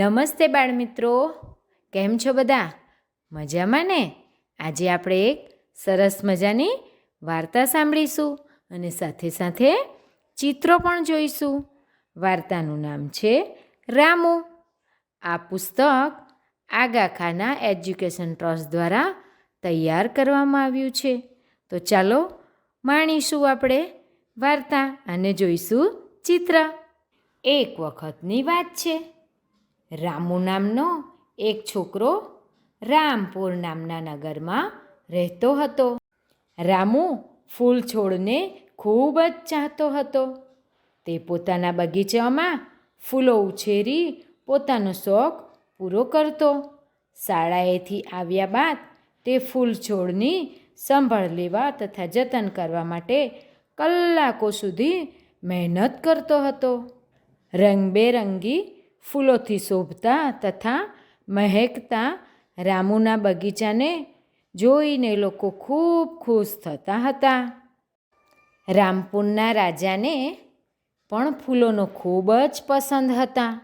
નમસ્તે બાળમિત્રો. કેમ છો બધા? મજામાં ને? આજે આપણે એક સરસ મજાની વાર્તા સાંભળીશું અને સાથે સાથે ચિત્રો પણ જોઈશું. વાર્તાનું નામ છે રામુ. આ પુસ્તક આગા ખાના એજ્યુકેશન ટ્રસ્ટ દ્વારા તૈયાર કરવામાં આવ્યું છે. તો ચાલો માણીશું આપણે વાર્તા અને જોઈશું ચિત્ર. એક વખતની વાત છે. રામુ નામનો એક છોકરો રામપુર નામના નગરમાં રહેતો હતો. રામુ ફૂલ છોડને ખૂબ જ ચાહતો હતો. તે પોતાના બગીચામાં ફૂલો ઉછેરી પોતાનો શોખ પૂરો કરતો. શાળાએથી આવ્યા બાદ તે ફૂલ છોડની સંભાળ લેવા તથા જતન કરવા માટે કલાકો સુધી મહેનત કરતો હતો. રંગબેરંગી ફૂલોથી શોભતા તથા મહેકતા રામુના બગીચાને જોઈને લોકો ખૂબ ખુશ થતા હતા. રામપુરના રાજાને પણ ફૂલોનો ખૂબ જ પસંદ હતા.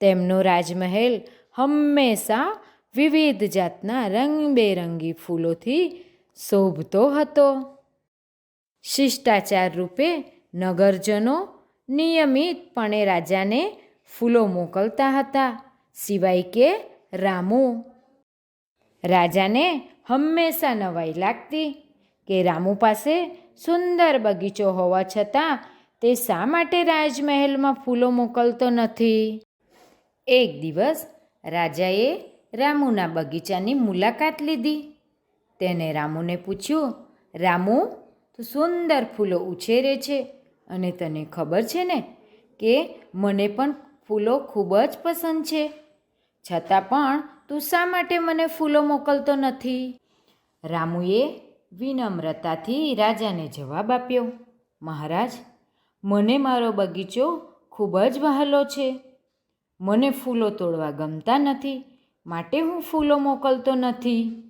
તેમનો રાજમહેલ હંમેશા વિવિધ જાતના રંગબેરંગી ફૂલોથી શોભતો હતો. શિષ્ટાચાર રૂપે નગરજનો નિયમિતપણે રાજાને ફૂલો મોકલતા હતા, સિવાય કે રામુ. રાજાને હંમેશા નવાઈ લાગતી કે રામુ પાસે સુંદર બગીચો હોવા છતાં તે શા માટે રાજમહેલમાં ફૂલો મોકલતો નથી? એક દિવસ રાજાએ રામુના બગીચાની મુલાકાત લીધી. તેને રામુને પૂછ્યું, રામુ, તું સુંદર ફૂલો ઉછેરે છે અને તને ખબર છે ને કે મને પણ ફૂલો ખૂબ જ પસંદ છે. છતાં પણ તું શા માટે મને ફૂલો મોકલતો નથી? રામુએ વિનમ્રતાથી રાજાને જવાબ આપ્યો, મહારાજ, મને મારો બગીચો ખૂબ જ વહાલો છે. મને ફૂલો તોડવા ગમતા નથી. માટે હું ફૂલો મોકલતો નથી.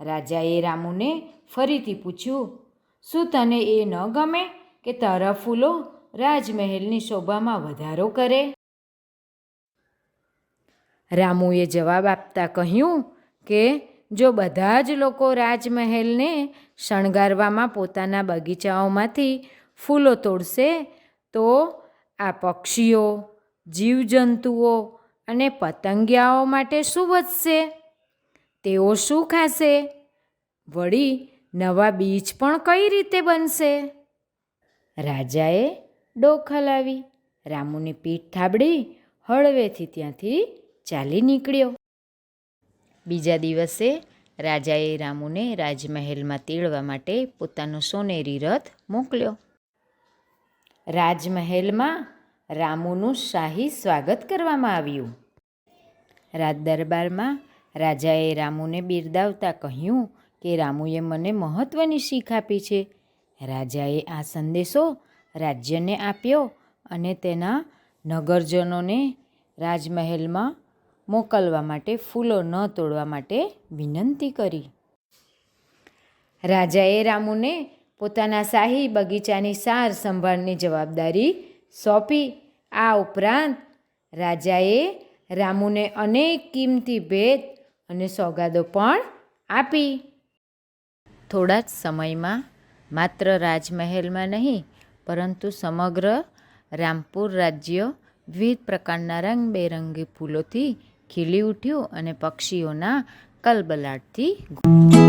રાજાએ રામુને ફરીથી પૂછ્યું, શું તને એ ન ગમે કે તારા ફૂલો રાજમહેલની શોભામાં વધારો કરે? રામુએ જવાબ આપતા કહ્યું કે, જો બધા જ લોકો રાજમહેલને શણગારવામાં પોતાના બગીચાઓમાંથી ફૂલો તોડશે, તો આ પક્ષીઓ, જીવજંતુઓ અને પતંગિયાઓ માટે શું વધશે? તેઓ શું ખાશે? વળી નવા બીજ પણ કઈ રીતે બનશે? રાજાએ ડોક હલાવી રામુની પીઠ થાબડી હળવેથી ત્યાંથી ચાલી નીકળ્યો. બીજા દિવસે રાજાએ રામુને રાજમહેલમાં તેડવા માટે પોતાનો સોનેરી રથ મોકલ્યો. રાજમહેલમાં રામુનું શાહી સ્વાગત કરવામાં આવ્યું. રાજ દરબારમાં રાજાએ રામુને બિરદાવતા કહ્યું કે, રામુએ મને મહત્ત્વની શીખ આપી છે. રાજાએ આ સંદેશો રાજ્યને આપ્યો અને તેના નગરજનોને રાજમહેલમાં મોકલવા માટે, ફૂલો ન તોડવા માટે વિનંતી કરી. રાજાએ રામુને પોતાના શાહી બગીચાની સાર સંભાળની જવાબદારી સોંપી. આ ઉપરાંત, રાજાએ રામુને અનેક કિંમતી ભેટ અને સોગાદો પણ આપી. થોડા જ સમયમાં, માત્ર રાજમહેલમાં નહીં, પરંતુ સમગ્ર રામપુર રાજ્ય વિવિધ પ્રકારના રંગબેરંગી ફૂલોથી ખીલી ઉઠ્યું અને પક્ષીઓના કલબલાટથી